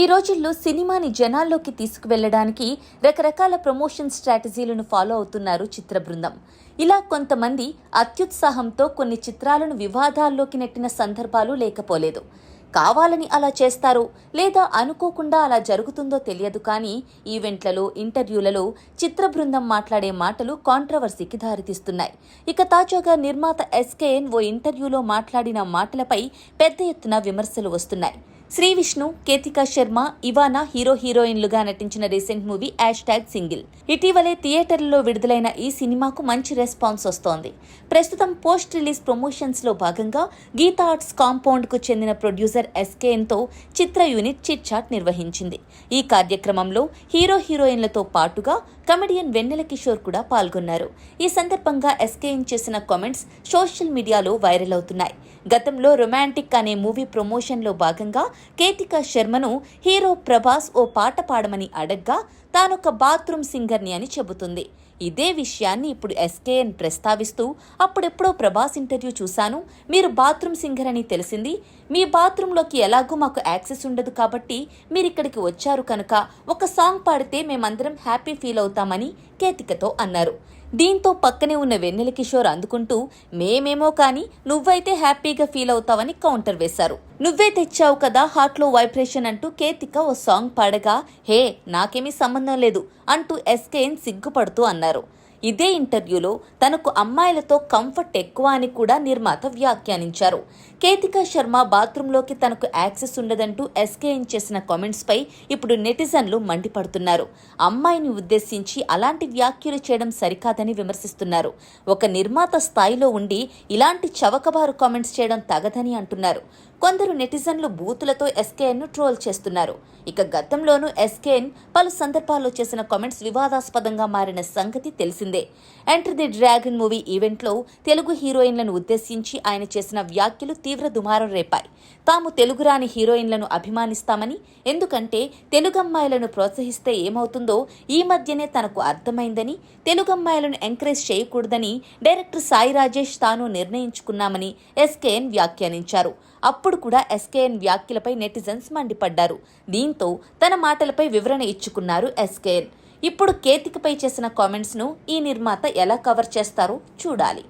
ఈ రోజుల్లో సినిమాని జనాల్లోకి తీసుకువెళ్ళడానికి రకరకాల ప్రమోషన్ స్ట్రాటజీలను ఫాలో అవుతున్నారు చిత్ర బృందం. ఇలా కొంతమంది అత్యుత్సాహంతో కొన్ని చిత్రాలను వివాదాల్లోకి నెట్టిన సందర్భాలు లేకపోలేదు. కావాలని అలా చేస్తారు లేదా అనుకోకుండా అలా జరుగుతుందో తెలియదు కానీ ఈవెంట్లలో ఇంటర్వ్యూలలో చిత్ర బృందం మాట్లాడే మాటలు కాంట్రవర్సీకి దారితీస్తున్నాయి. ఇక తాజాగా నిర్మాత ఎస్కేఎన్ ఓ ఇంటర్వ్యూలో మాట్లాడిన మాటలపై పెద్ద ఎత్తున విమర్శలు వస్తున్నాయి. శ్రీ విష్ణు కేతికా శర్మ ఇవానా హీరో హీరోయిన్లుగా నటించిన recent movie hash tag single. ఇటీవలే థియేటర్లలో విడుదలైన ఈ సినిమాకు మంచి రెస్పాన్స్ వస్తోంది. ప్రస్తుతం పోస్ట్ రిలీజ్ ప్రమోషన్స్లో భాగంగా గీతా ఆర్ట్స్ కాంపౌండ్కు చెందిన ప్రొడ్యూసర్ ఎస్కేఎన్తో చిత్ర యూనిట్ చిట్ చాట్ నిర్వహించింది. ఈ కార్యక్రమంలో హీరో హీరోయిన్లతో పాటుగా కమెడియన్ వెన్నెల కిషోర్ కూడా పాల్గొన్నారు. ఈ సందర్భంగా ఎస్కేఎన్ చేసిన కామెంట్స్ సోషల్ మీడియాలో వైరల్ అవుతున్నాయి. గతంలో రొమాంటిక్ అనే మూవీ ప్రమోషన్లో భాగంగా కేతికా శర్మను హీరో ప్రభాస్ ఓ పాట పాడమని అడగ్గా తానొక బాత్రూమ్ సింగర్ని అని చెబుతుంది. ఇదే విషయాన్ని ఇప్పుడు ఎస్కేఎన్ ప్రస్తావిస్తూ అప్పుడెప్పుడో ప్రభాస్ ఇంటర్వ్యూ చూశాను. మీరు బాత్రూమ్ సింగర్ అని తెలిసింది. మీ బాత్రూంలోకి ఎలాగూ మాకు యాక్సెస్ ఉండదు కాబట్టి మీరు ఇక్కడికి వచ్చారు కనుక ఒక సాంగ్ పాడితే మేమందరం హ్యాపీ ఫీల్ అవుతామని కేతికతో అన్నారు. దీంతో పక్కనే ఉన్న వెన్నెల కిషోర్ అందుకుంటూ మేమేమో కానీ నువ్వైతే హ్యాపీగా ఫీల్ అవుతావని కౌంటర్ వేశారు. నువ్వే తెచ్చావు కదా హార్ట్లో వైబ్రేషన్ అంటూ కేతిక ఓ సాంగ్ పాడగా హే నాకేమీ సంబంధం లేదు అంటూ ఎస్కేఎన్ సిగ్గుపడుతూ అన్నారు. ఇదే ఇంటర్వ్యూలో తనకు అమ్మాయిలతో కంఫర్ట్ ఎక్కువ అని కూడా నిర్మాత వ్యాఖ్యానించారు. కేతికా శర్మ బాత్రూంలోకి తనకు యాక్సెస్ ఉండదంటూ ఎస్కేఎన్ చేసిన కామెంట్స్పై ఇప్పుడు నెటిజన్లు మండిపడుతున్నారు. అమ్మాయిని ఉద్దేశించి అలాంటి వ్యాఖ్యలు చేయడం సరికాదని విమర్శిస్తున్నారు. ఒక నిర్మాత స్థాయిలో ఉండి ఇలాంటి చవకబారు కామెంట్స్ చేయడం తగదని అంటున్నారు. కొందరు నెటిజన్లు బూతులతో ఎస్కేఎన్ను ట్రోల్ చేస్తున్నారు. ఇక గతంలోనూ ఎస్కేఎన్ పలు సందర్భాల్లో చేసిన కామెంట్స్ వివాదాస్పదంగా మారిన సంగతి తెలిసిందే. ఎంటర్ ది డ్రాగన్ మూవీ ఈవెంట్లో తెలుగు హీరోయిన్లను ఉద్దేశించి ఆయన చేసిన వ్యాఖ్యలు తీవ్ర దుమారం రేపాయి. తాము తెలుగు రాని హీరోయిన్లను అభిమానిస్తామని ఎందుకంటే తెలుగమ్మాయిలను ప్రోత్సహిస్తే ఏమవుతుందో ఈ మధ్యనే తనకు అర్థమైందని తెలుగమ్మాయిలను ఎంకరేజ్ చేయకూడదని డైరెక్టర్ సాయి రాజేష్ తాను నిర్ణయించుకున్నామని ఎస్కేఎన్ వ్యాఖ్యానించారు. అప్పుడు కూడా ఎస్కేఎన్ వ్యాఖ్యలపై నెటిజన్స్ మండిపడ్డారు. దీంతో తన మాటలపై వివరణ ఇచ్చుకున్నారు ఎస్కేఎన్. ఇప్పుడు కేతికపై చేసిన కామెంట్స్ను ఈ నిర్మాత ఎలా కవర్ చేస్తారో చూడాలి.